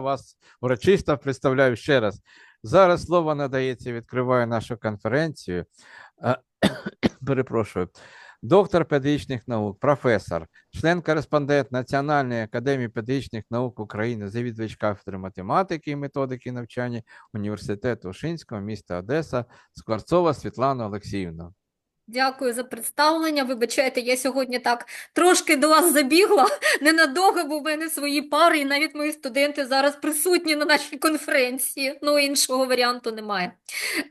вас урочисто представляю ще раз. Зараз слово надається, відкриваю нашу конференцію. Перепрошую. Доктор педагогічних наук, професор, член-кореспондент Національної академії педагогічних наук України, завідувач кафедри математики і методики навчання університету Ушинського, міста Одеса, Скворцова Світлана Олексіївна. Дякую за представлення. Вибачайте, я сьогодні так трошки до вас забігла ненадовго, бо в мене свої пари, і навіть мої студенти зараз присутні на нашій конференції. Ну, іншого варіанту немає.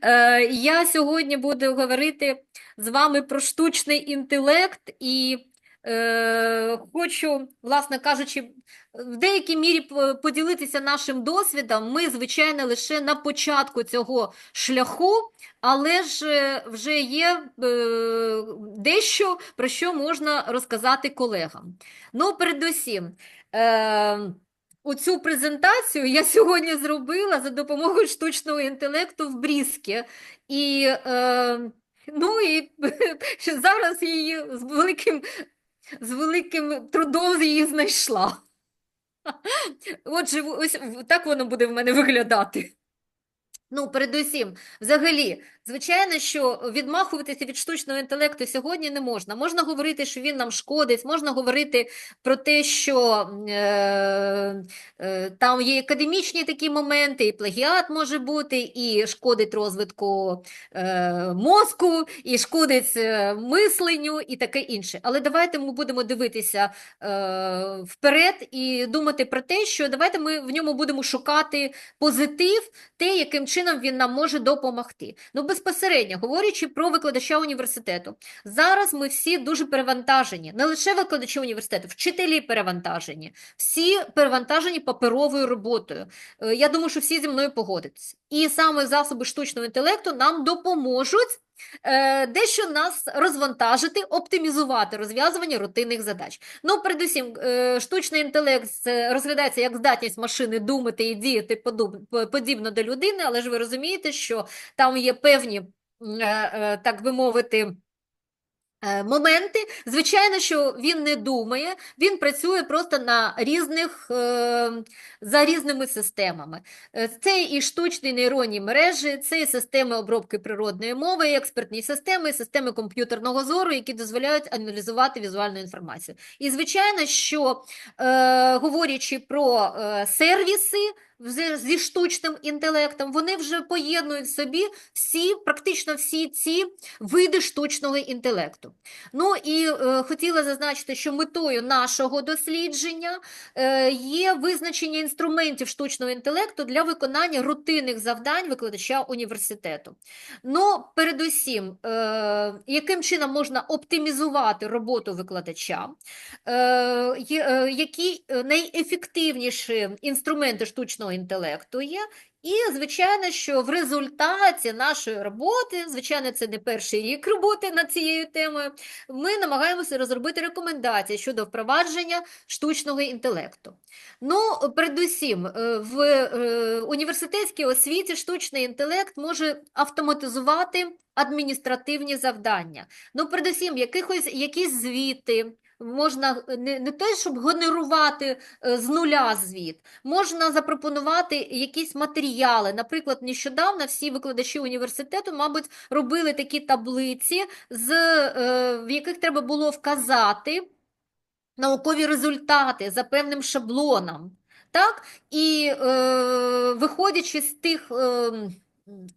Е, я сьогодні буду говорити з вами про штучний інтелект і е, хочу, власне кажучи, в деякій мірі поділитися нашим досвідом. Ми, звичайно, лише на початку цього шляху. Але ж е, вже є е, дещо, про що можна розказати колегам. Ну, передусім, е, оцю презентацію я сьогодні зробила за допомогою штучного інтелекту в Бріскі. І, е, ну, і зараз її з великим, з великим трудом її знайшла. Отже, ось так воно буде в мене виглядати. Ну, передусім, взагалі, звичайно, що відмахуватися від штучного інтелекту сьогодні не можна. Можна говорити, що він нам шкодить, можна говорити про те, що е, е, там є академічні такі моменти, і плагіат може бути, і шкодить розвитку е, мозку, і шкодить е, мисленню, і таке інше. Але давайте ми будемо дивитися е, вперед і думати про те, що давайте ми в ньому будемо шукати позитив те, яким чином він нам може допомогти. Ну, безпосередньо, говорячи про викладача університету, зараз ми всі дуже перевантажені, не лише викладачі університету, вчителі перевантажені, всі перевантажені паперовою роботою. Е, Я думаю, що всі зі мною погодяться. І саме засоби штучного інтелекту нам допоможуть дещо нас розвантажити, оптимізувати розв'язування рутинних задач. Ну, передусім, е, штучний інтелект розглядається як здатність машини думати і діяти по- подібно до людини, але ж ви розумієте, що там є певні, е, е, так би мовити, е, моменти. Звичайно, що він не думає, він працює просто на різних, е, за різними системами. Е, Це і штучні нейронні мережі, це і системи обробки природної мови, і експертні системи, і системи комп'ютерного зору, які дозволяють аналізувати візуальну інформацію. І звичайно, що е, говорячи про е, сервіси зі штучним інтелектом, вони вже поєднують собі всі, практично всі ці види штучного інтелекту. Ну і е, хотіла зазначити, що метою нашого дослідження е, є визначення інструментів штучного інтелекту для виконання рутинних завдань викладача університету. Ну, передусім, е, яким чином можна оптимізувати роботу викладача, е, е, які е, найефективніші інструменти штучного інтелекту є. І, звичайно, що в результаті нашої роботи, звичайно, це не перший рік роботи над цією темою, ми намагаємося розробити рекомендації щодо впровадження штучного інтелекту. Ну, передусім, е, в е, університетській освіті штучний інтелект може автоматизувати адміністративні завдання. Ну, передусім, якихось, якісь звіти. Можна е, не, не те, щоб генерувати е, з нуля звіт, можна запропонувати якісь матеріали. Наприклад, нещодавно всі викладачі університету, мабуть, робили такі таблиці, з, е, в яких треба було вказати наукові результати за певним шаблоном. Так? І е, виходячи з тих, е,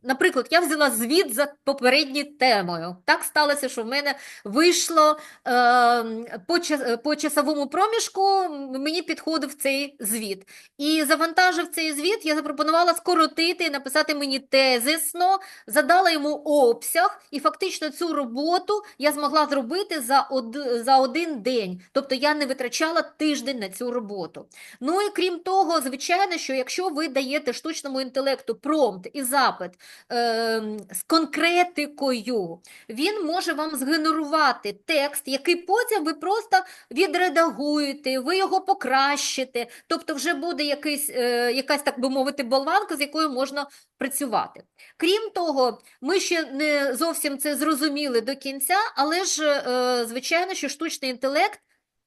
наприклад, я взяла звіт за попередньою темою. Так сталося, що в мене вийшло е, по, по часовому проміжку, мені підходив цей звіт. І завантажив цей звіт, я запропонувала скоротити написати мені тезисно, задала йому обсяг, і фактично цю роботу я змогла зробити за, од... за один день. Тобто я не витрачала тиждень на цю роботу. Ну і крім того, звичайно, що якщо ви даєте штучному інтелекту промпт і запит ем, з конкретикою, він може вам згенерувати текст, який потім ви просто відредагуєте, ви його покращите, тобто вже буде якийсь, е, якась, так би мовити, болванка, з якою можна працювати. Крім того, ми ще не зовсім це зрозуміли до кінця, але ж, е, звичайно, що штучний інтелект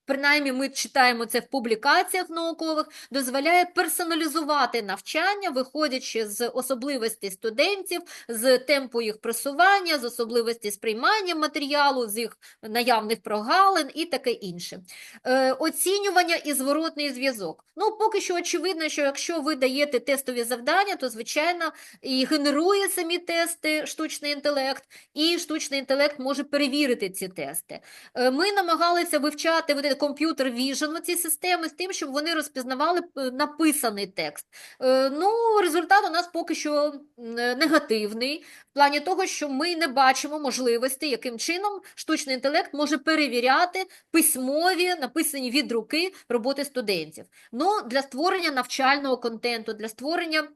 принаймні ми читаємо це в публікаціях наукових, дозволяє персоналізувати навчання, виходячи з особливостей студентів, з темпу їх просування, з особливості сприймання матеріалу, з їх наявних прогалин і таке інше. Е, оцінювання і зворотний зв'язок. Ну, поки що очевидно, що якщо ви даєте тестові завдання, то, звичайно, і генерує самі тести штучний інтелект, і штучний інтелект може перевірити ці тести. Е, Ми намагалися вивчати комп'ютер віжн, ці системи, з тим, щоб вони розпізнавали е, написаний текст. Е, Ну, результат у нас поки що е, негативний, в плані того, що ми не бачимо можливості, яким чином штучний інтелект може перевіряти письмові, написані від руки роботи студентів. Ну, для створення навчального контенту, для створення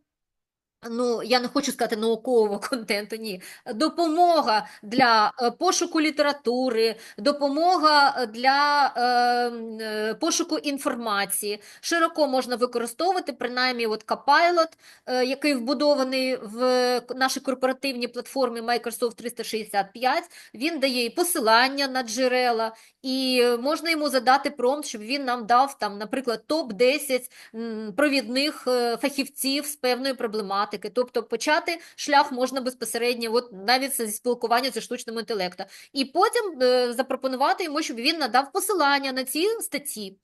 Ну, я не хочу сказати наукового контенту, ні. Допомога для е, пошуку літератури, допомога для е, е, пошуку інформації. Широко можна використовувати, принаймні, от Copilot, е, який вбудований в нашій корпоративній платформі Microsoft 365. Він дає і посилання на джерела, і можна йому задати промпт, щоб він нам дав, там, наприклад, топ-10 провідних е, фахівців з певної проблематики. Тобто почати шлях можна безпосередньо, от навіть зі спілкування зі штучним інтелектом. І потім е, запропонувати йому, щоб він надав посилання на ці статті.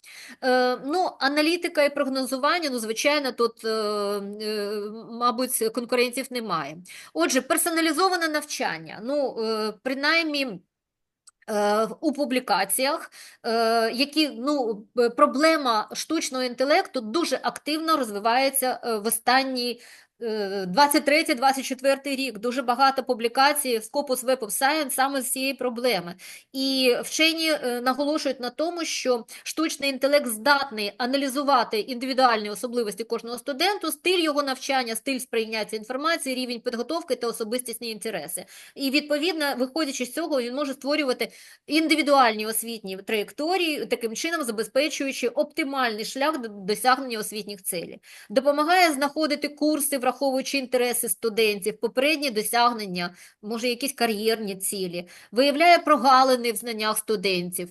Е, ну, аналітика і прогнозування, ну, звичайно, тут, е, е, мабуть, конкурентів немає. Отже, персоналізоване навчання. Ну, е, принаймні. е, У публікаціях, е, які ну проблема штучного інтелекту дуже активно розвивається е, в останні 23-24 рік. Дуже багато публікацій в Scopus Web of Science саме з цієї проблеми. І вчені е, наголошують на тому, що штучний інтелект здатний аналізувати індивідуальні особливості кожного студенту, стиль його навчання, стиль сприйняття інформації, рівень підготовки та особистісні інтереси. І відповідно, виходячи з цього, він може створювати індивідуальні освітні траєкторії, таким чином забезпечуючи оптимальний шлях до досягнення освітніх цілей. Допомагає знаходити курси, враховуючи інтереси студентів, попередні досягнення, може якісь кар'єрні цілі, виявляє прогалини в знаннях студентів.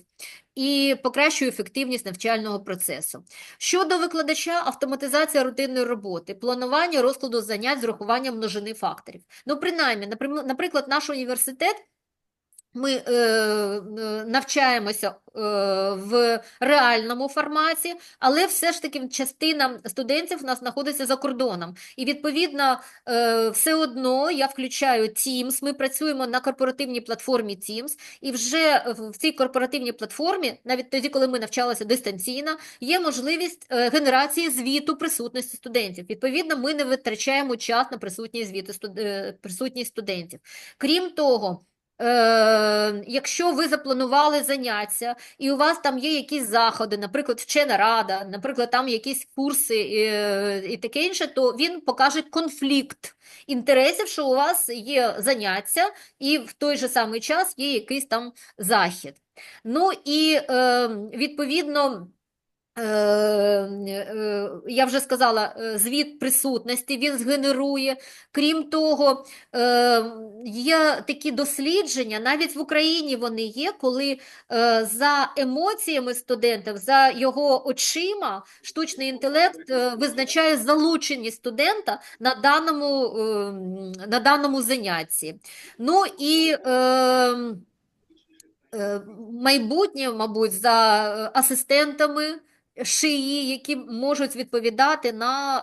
І покращує ефективність навчального процесу. Щодо викладача, автоматизація рутинної роботи, планування розкладу занять з урахуванням множини факторів. Ну, принаймні, наприклад, наш університет ми е, е, навчаємося е, в реальному форматі, але все ж таки частина студентів у нас знаходиться за кордоном. І відповідно, е, все одно я включаю Teams, ми працюємо на корпоративній платформі Teams, і вже в цій корпоративній платформі, навіть тоді, коли ми навчалися дистанційно, є можливість е, генерації звіту присутності студентів. Відповідно, ми не витрачаємо час на присутність звіту е, присутність студентів. Крім того, Е, якщо ви запланували заняття, і у вас там є якісь заходи, наприклад, вчена рада, наприклад, там якісь курси і, і таке інше, то він покаже конфлікт інтересів, що у вас є заняття, і в той же самий час є якийсь там захід. Ну і е, відповідно. Е, е, Я вже сказала, е, звіт присутності він згенерує. Крім того, є такі дослідження, навіть в Україні вони є, коли за емоціями студентів, за його очима, штучний інтелект визначає залученість студента на даному, на даному занятті. Ну і майбутнє, мабуть, за асистентами шиї, які можуть відповідати на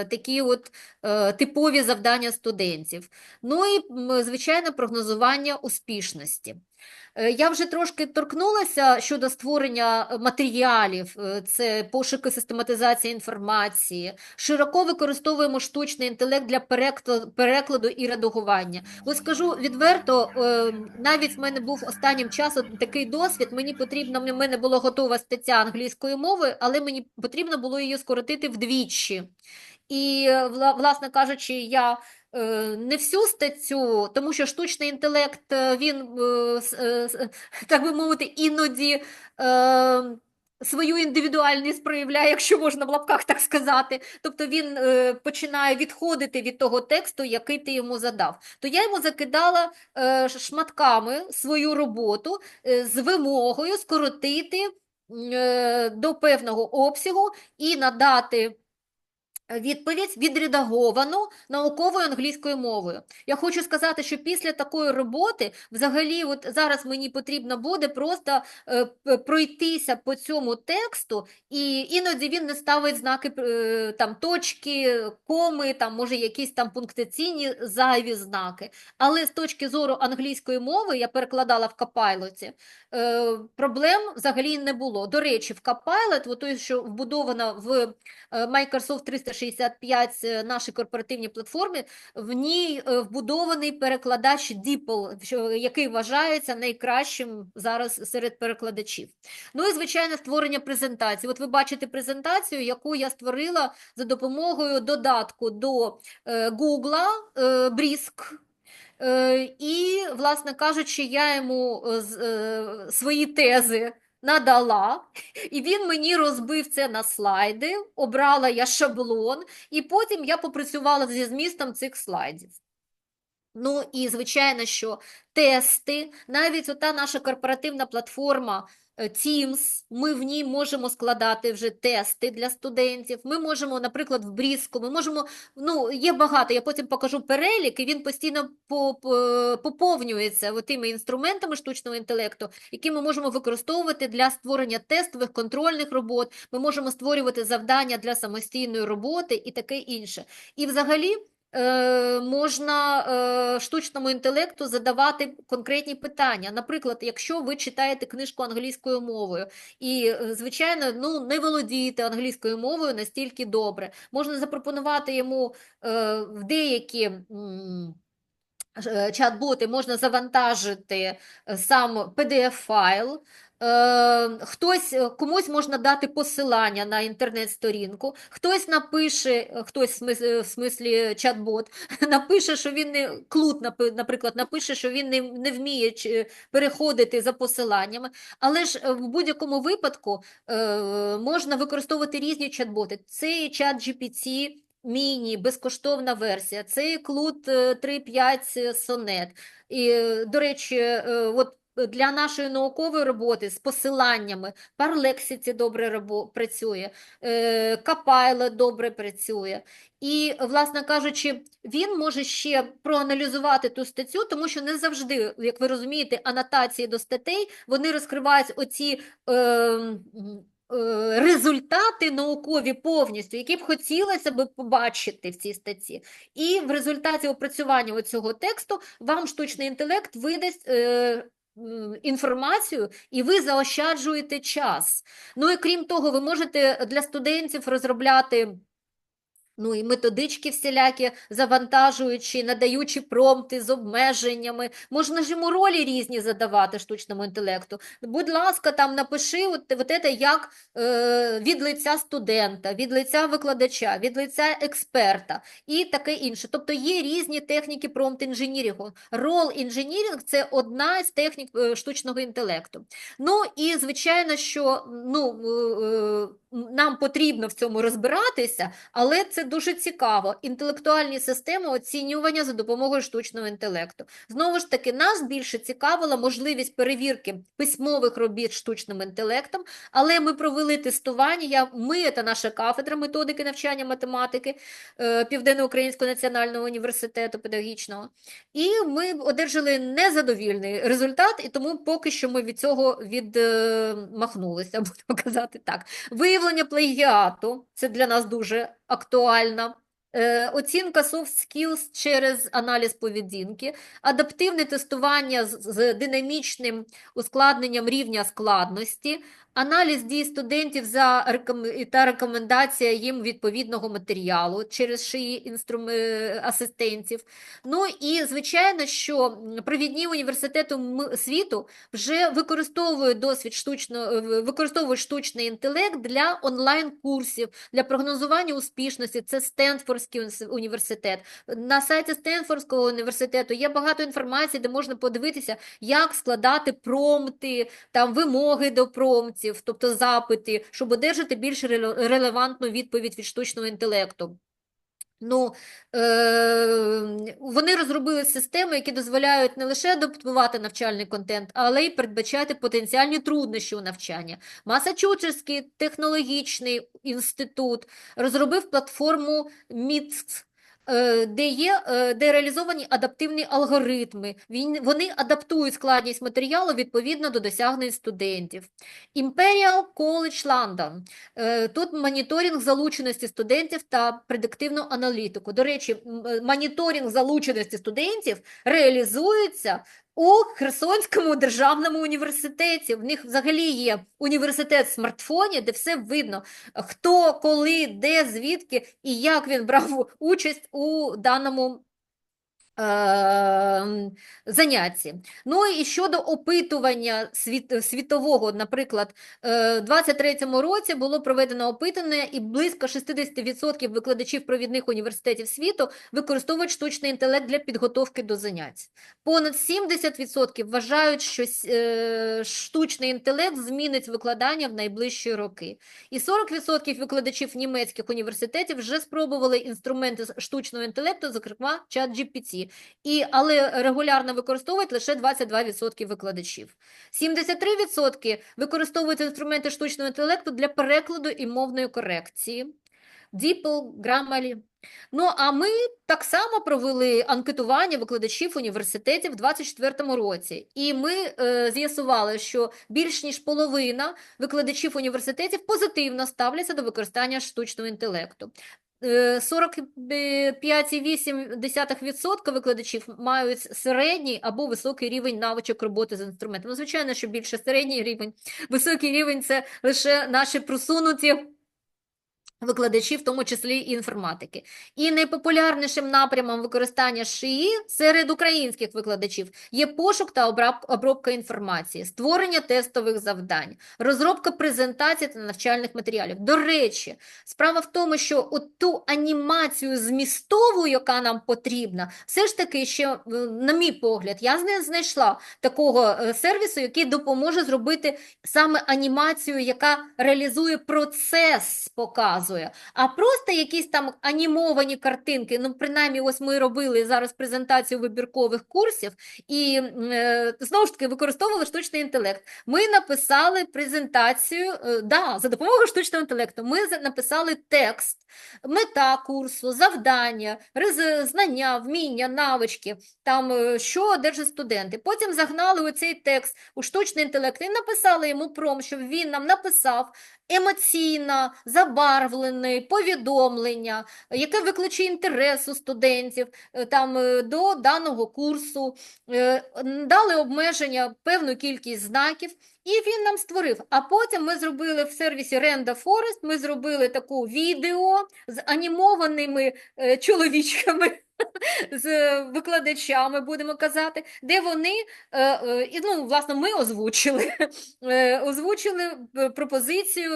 е, такі от е, типові завдання студентів. Ну і, звичайно, прогнозування успішності. Е, Я вже трошки торкнулася щодо створення е, матеріалів, е, це пошук і систематизація інформації. Широко використовуємо штучний інтелект для перекладу і редагування. Ось скажу відверто, навіть в мене був останнім часом такий досвід. Мені потрібно, в мене була готова стаття англійської мови, але мені потрібно було її скоротити вдвічі. І, власне кажучи, я не всю статтю, тому що штучний інтелект, е, він, е, е, так би мовити, іноді е, свою індивідуальність проявляє, якщо можна в лапках так сказати. Тобто він е, починає відходити від того тексту, який ти йому задав. То я йому закидала е, шматками свою роботу е, з вимогою скоротити е, до певного обсягу і надати відповідь відредаговану науковою англійською мовою. Я хочу сказати, що після такої роботи, взагалі, от зараз мені потрібно буде просто е, пройтися по цьому тексту, і іноді він не ставить знаки е, там точки, коми, там може якісь там пунктаційні зайві знаки. Але з точки зору англійської мови я перекладала в Капайлоті, е, проблем взагалі не було. До речі, в Copilot, от той, що вбудована в Microsoft 365 е, нашій корпоративній платформі, в ній е, вбудований перекладач DeepL, який вважається найкращим зараз серед перекладачів. Ну і, звичайно, створення презентації. От ви бачите презентацію, яку я створила за допомогою додатку до Google е. Е, І, власне кажучи, я йому свої тези надала, і він мені розбив це на слайди, обрала я шаблон, і потім я попрацювала зі змістом цих слайдів. Ну і звичайно, що тести, навіть ота наша корпоративна платформа Teams, ми в ній можемо складати вже тести для студентів. Ми можемо, наприклад, в Бріску, ми можемо, ну, є багато, я потім покажу перелік, і він постійно по- по- поповнюється тими інструментами штучного інтелекту, які ми можемо використовувати для створення тестових контрольних робот. Ми можемо створювати завдання для самостійної роботи і таке інше. І взагалі е, можна е, штучному інтелекту задавати конкретні питання. Наприклад, якщо ви читаєте книжку англійською мовою і, е, звичайно, ну, не володієте англійською мовою настільки добре, можна запропонувати йому е, в деякі. е, Чат-боти можна завантажити е, сам PDF-файл. Е, Хтось е, комусь можна дати посилання на інтернет-сторінку, хтось напише, е, хтось в смис- в смислі чат-бот, напише, що він не клут, наприклад, напише, що він не, не вміє переходити за посиланнями. Але ж в будь-якому випадку можна використовувати різні чат-боти. Цей чат GPT Міні, безкоштовна версія, це Клуд 3.5 Сонет. І, до речі, от для нашої наукової роботи з посиланнями Perplexity добре працює, е, Copilot добре працює. І, власне кажучи, він може ще проаналізувати ту статтю, тому що не завжди, як ви розумієте, анотації до статей, вони розкривають оці е, е, результати наукові повністю, які б хотілося б побачити в цій статті. І в результаті опрацювання цього тексту вам штучний інтелект видасть е, інформацію, і ви заощаджуєте час. Ну і крім того, ви можете для студентів розробляти. Ну і методички всілякі, завантажуючи, надаючи промпти з обмеженнями. Можна ж йому ролі різні задавати штучному інтелекту. Будь ласка, там напиши от, от це як е, від лиця студента, від лиця викладача, від лиця експерта і таке інше. Тобто є різні техніки промпт-інженірінгу. Рол інженірінг – це одна з технік е, штучного інтелекту. Ну і звичайно, що ну, е, е, нам потрібно в цьому розбиратися, але це дуже цікаво. Інтелектуальні системи оцінювання за допомогою штучного інтелекту. Знову ж таки, нас більше цікавила можливість перевірки письмових робіт штучним інтелектом, але ми провели тестування. Ми, це наша кафедра методики навчання математики е, Південно-Українського національного університету педагогічного. І ми одержали незадовільний результат, і тому поки що ми від цього відмахнулися, будемо казати так. Виявлення плагіату це для нас дуже актуально. Е, Оцінка soft skills через аналіз поведінки, адаптивне тестування з динамічним ускладненням рівня складності, аналіз дій студентів за та рекомендація їм відповідного матеріалу через шиї інструм... асистентів. Ну і звичайно, що провідні університети світу вже використовують досвід штучно, використовують штучний інтелект для онлайн-курсів, для прогнозування успішності. Це Стенфордський університет. На сайті Стенфордського університету є багато інформації, де можна подивитися, як складати промпти, там вимоги до промптів, тобто запити, щоб одержати більш релевантну відповідь від штучного інтелекту. Ну, е, вони розробили системи, які дозволяють не лише адаптувати навчальний контент, але й передбачати потенціальні труднощі у навчанні. Масачусетський технологічний інститут розробив платформу MITS, де є, е, де реалізовані адаптивні алгоритми. Він, вони адаптують складність матеріалу відповідно до досягнень студентів. Imperial College London Е, Тут моніторинг залученості студентів та предиктивну аналітику. До речі, е, моніторинг залученості студентів реалізується у Херсонському державному університеті. В них взагалі є університет в смартфоні, де все видно, хто, коли, де, звідки і як він брав участь у даному е. Ну і щодо опитування світ, світового, наприклад, е, в 23-му році було проведено опитування, і близько 60% викладачів провідних університетів світу використовують штучний інтелект для підготовки до занять. Понад 70% вважають, що е, штучний інтелект змінить викладання в найближчі роки. І 40% викладачів німецьких університетів вже спробували інструменти штучного інтелекту, зокрема чат GPT. І, але регулярно використовують лише 22% викладачів. 73% використовують інструменти штучного інтелекту для перекладу і мовної корекції. DeepL, Grammarly. Ну, а ми так само провели анкетування викладачів університетів у 2024 році. І ми е, з'ясували, що більш ніж половина викладачів університетів позитивно ставляться до використання штучного інтелекту. Е, 45,8% викладачів мають середній або високий рівень навичок роботи з інструментом. Ну, звичайно, що більше середній рівень, високий рівень це лише наші просунуті викладачі, в тому числі інформатики. І найпопулярнішим напрямом використання ШИІ серед українських викладачів є пошук та обробка інформації, створення тестових завдань, розробка презентацій та навчальних матеріалів. До речі, справа в тому, що от ту анімацію змістову, яка нам потрібна, все ж таки ще, е, на мій погляд, я не знайшла такого е, сервісу, який допоможе зробити саме анімацію, яка реалізує процес, показує, а просто якісь там анімовані картинки. Ну, принаймні, ось ми робили зараз презентацію вибіркових курсів, і е, знову ж таки використовували штучний інтелект. Ми написали презентацію, е, да, за допомогою штучного інтелекту. Ми написали текст, мета курсу, завдання, знання, вміння, навички, там е, що одержать студенти. Потім загнали оцей текст у штучний інтелект і написали йому пром, щоб він нам написав емоційно, забарвлений, повідомлення, яке викличе інтерес у студентів е, там, е, до даного курсу, е, дали обмеження певну кількість знаків, і він нам створив. А потім ми зробили в сервісі Renda Forest, ми зробили таку відео з анімованими чоловічками. З викладачами, будемо казати, де вони, е, е, і, ну, власне, ми озвучили, е, озвучили пропозицію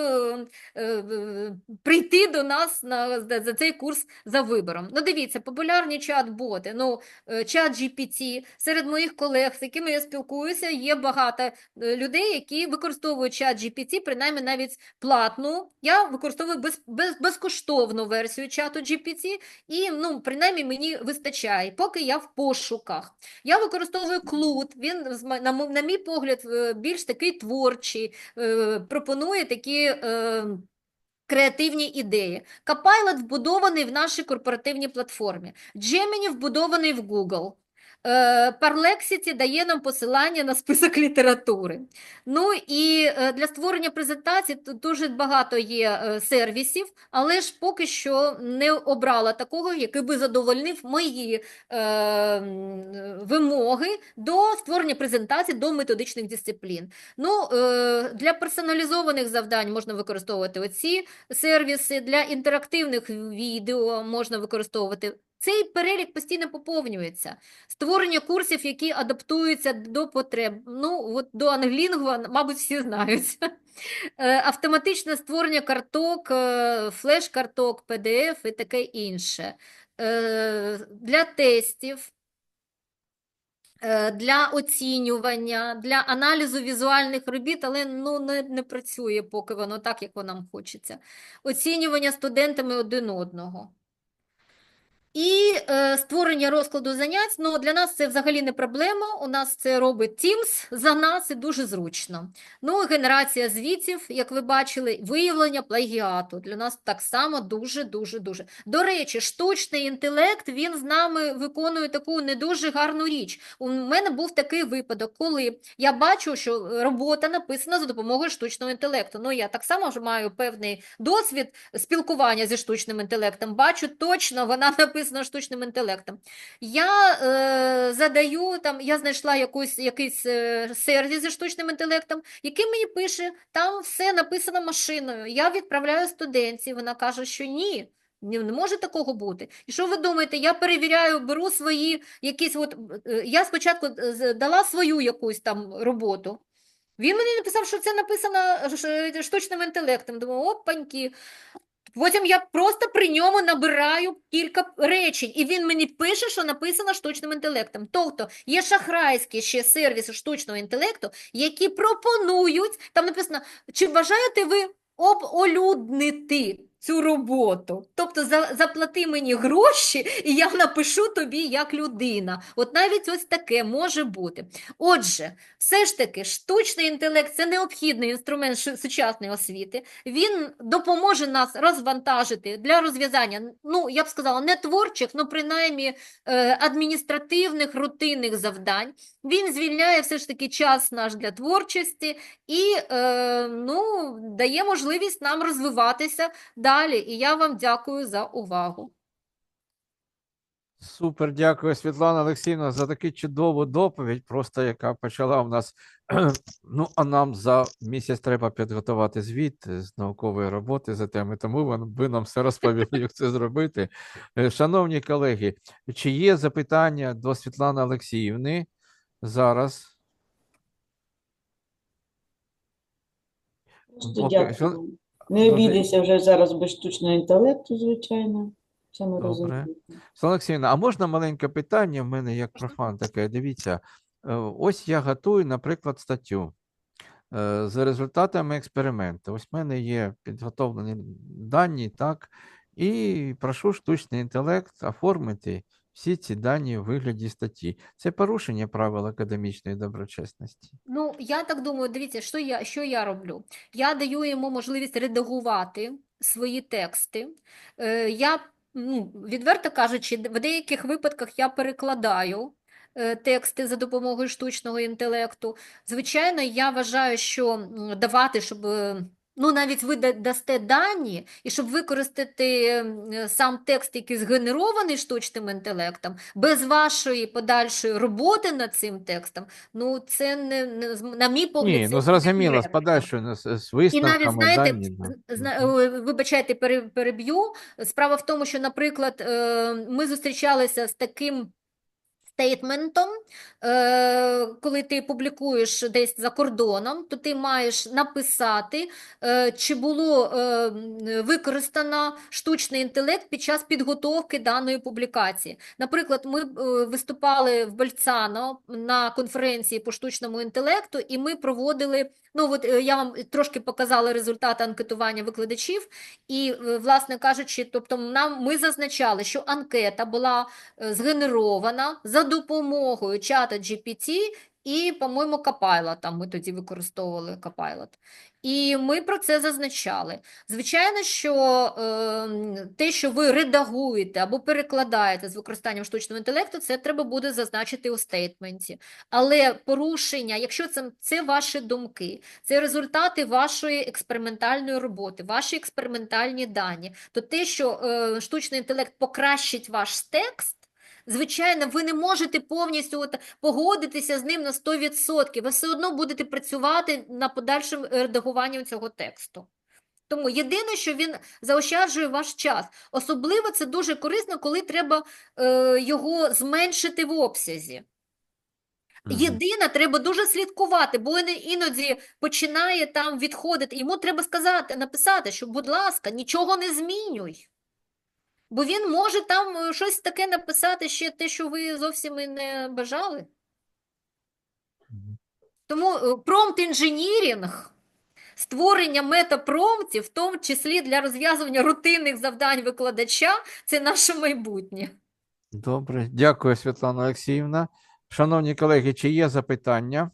прийти до нас на, за цей курс за вибором. Ну, дивіться, популярні чат-боти, ну, чат GPT. Серед моїх колег, з якими я спілкуюся, є багато людей, які використовують чат GPT, принаймні навіть платну. Я використовую без, без, безкоштовну версію чату GPT, і, ну, принаймні, мені вистачає, поки я в пошуках. Я використовую Клуд, він, на, мій погляд, е, більш такий творчий, е, пропонує такі е, креативні ідеї. Copilot вбудований в нашій корпоративній платформі. Gemini вбудований в Google. Е, Perplexity дає нам посилання на список літератури. Ну і е, для створення презентацій тут дуже багато є е, сервісів, але ж поки що не обрала такого, який би задовольнив мої е, вимоги до створення презентацій до методичних дисциплін. Ну, е, для персоналізованих завдань можна використовувати оці сервіси, для інтерактивних відео можна використовувати. Цей перелік постійно поповнюється. Створення курсів, які адаптуються до потреб. Ну, от до англінгва, мабуть, всі знають. Е, Автоматичне створення карток, е, флеш-карток, PDF і таке інше. Е, Для тестів, для оцінювання, для аналізу візуальних робіт, але ну, не, не працює поки воно так, як воно нам хочеться. Оцінювання студентами один одного. І е, створення розкладу занять, ну, для нас це взагалі не проблема. У нас це робить Teams за нас і дуже зручно. Ну, генерація звітів, як ви бачили, виявлення плагіату. Для нас так само дуже, дуже, дуже. До речі, штучний інтелект, він з нами виконує таку не дуже гарну річ. У мене був такий випадок, коли я бачу, що робота написана за допомогою штучного інтелекту. Ну, я так само ж маю певний досвід спілкування зі штучним інтелектом. Бачу точно, вона написана штучним інтелектом. Я е, задаю там, я знайшла якусь, якийсь е, сервіс зі штучним інтелектом, який мені пише, там все написано машиною. Я відправляю студентці, вона каже, що ні. Ні, Не може такого бути. І що ви думаєте? Я перевіряю, беру свої якісь от е, я спочатку е, дала свою якусь там роботу. Він мені написав, що це написано штучним інтелектом. Думаю, опаньки. Потім я просто при ньому набираю кілька речень, і він мені пише, що написано штучним інтелектом. Тобто є шахрайські ще сервіси штучного інтелекту, які пропонують, там написано, чи вважаєте ви оболюднити цю роботу? Тобто за, заплати мені гроші, і я напишу тобі як людина. От навіть ось таке може бути. Отже, все ж таки, штучний інтелект це необхідний інструмент сучасної освіти. Він допоможе нас розвантажити для розв'язання, ну, я б сказала, не творчих, ну, принаймні е, адміністративних, рутинних завдань. Він звільняє все ж таки час наш для творчості і е, ну, дає можливість нам розвиватися далі. І я вам дякую за увагу. Супер, дякую, Світлана Олексіївна, за таку чудову доповідь, просто яка почала у нас. Ну, а нам за місяць треба підготувати звіт з наукової роботи за теми, тому ви- нам все розповіли, як це зробити. Е, Шановні колеги, чи є запитання до Світлани Олексіївни зараз? Дякую. Не обійдеться вже зараз без штучного інтелекту, звичайно. Добре. розумієте. Світлана Олексіївна, а можна маленьке питання в мене як профан таке? Дивіться, е, ось я готую, наприклад, статтю е, за результатами експерименту. Ось в мене є підготовлені дані, так, і прошу штучний інтелект оформити всі ці дані у вигляді статті. Це порушення правил академічної доброчесності. Ну, я так думаю, дивіться, що я, що я роблю? Я даю йому можливість редагувати свої тексти. Е, я, ну, відверто кажучи, в деяких випадках я перекладаю е, тексти за допомогою штучного інтелекту. Звичайно, я вважаю, що давати, щоб. Ну, навіть ви да- дасте дані, і щоб використати сам текст, який згенерований штучним інтелектом, без вашої подальшої роботи над цим текстом, Ну, це не, не на мій погляд, Ні, ну зрозуміло, з подальшою ну, з, з І навіть, знаєте, дані. зна- е, вибачайте, пере- переб'ю. Справа в тому, що, наприклад, е, ми зустрічалися з таким стейтментом, коли ти публікуєш десь за кордоном, то ти маєш написати, е, чи було е, використано штучний інтелект під час підготовки даної публікації. Наприклад, ми е, виступали в Больцано на конференції по штучному інтелекту, і ми проводили. Ну, от е, я вам трошки показала результати анкетування викладачів, і, е, власне кажучи, тобто нам ми зазначали, що анкета була е, згенерована за допомогою чата GPT і, по-моєму, Copilot, там ми тоді використовували Copilot. І ми про це зазначали. Звичайно, що е, те, що ви редагуєте або перекладаєте з використанням штучного інтелекту, це треба буде зазначити у стейтменті. Але порушення, якщо це, це ваші думки, це результати вашої експериментальної роботи, ваші експериментальні дані, то те, що е, штучний інтелект покращить ваш текст, звичайно, ви не можете повністю от погодитися з ним на 100%. Ви все одно будете працювати на подальшим редагуванням цього тексту. Тому єдине, що він заощаджує ваш час. Особливо це дуже корисно, коли треба е, його зменшити в обсязі. Мгм. Єдине, треба дуже слідкувати, бо він іноді починає там відходити. Йому треба сказати, написати, що, будь ласка, нічого не змінюй. Бо він може там е, щось таке написати, ще те, що ви зовсім і не бажали. Тому промпт інженірінг створення метапромптів, в тому числі для розв'язування рутинних завдань викладача, це наше майбутнє. Добре, дякую, Світлана Олексіївна. Шановні колеги, чи є запитання?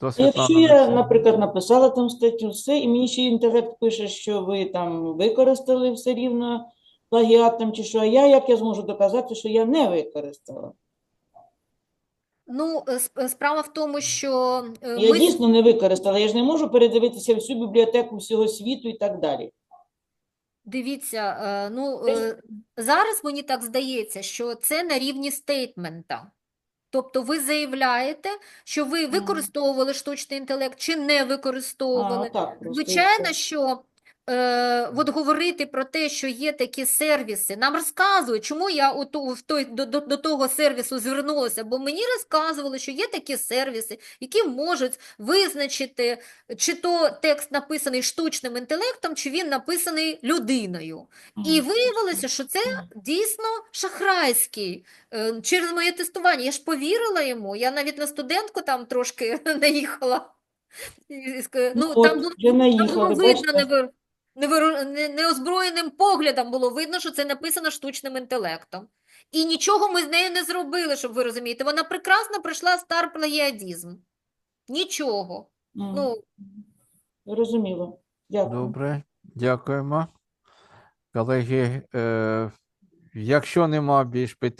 До Якщо я, наприклад, написала там статтю, все, і мені ще інтелект пише, що ви там використали все рівно плагіатом чи що, а я як я зможу доказати, що я не використала? Ну, е, справа в тому, що е, Я ми дійсно не використала, я ж не можу передивитися всю бібліотеку всього світу і так далі. Дивіться, е, ну е, зараз мені так здається, що це на рівні стейтмента. Тобто ви заявляєте, що ви використовували штучний інтелект чи не А, використовували. так, Звичайно, що е, от говорити про те, що є такі сервіси, нам розказують, чому я ту- в той, до, до, до того сервісу звернулася, бо мені розказували, що є такі сервіси, які можуть визначити, чи то текст написаний штучним інтелектом, чи він написаний людиною. І виявилося, що це дійсно шахрайський. Е, Через моє тестування я ж повірила йому. Я навіть на студентку там трошки наїхала. Ну, Ну, там от, було, там було видно не- неозброєним поглядом було видно, що це написано штучним інтелектом. І нічого ми з нею не зробили, щоб ви розумієте. Вона прекрасно пройшла стар плагіадізм. Нічого. Мгм. Ну, Зрозуміло. Дякую. Добре, дякуємо. Колеги, е, якщо нема більш питань.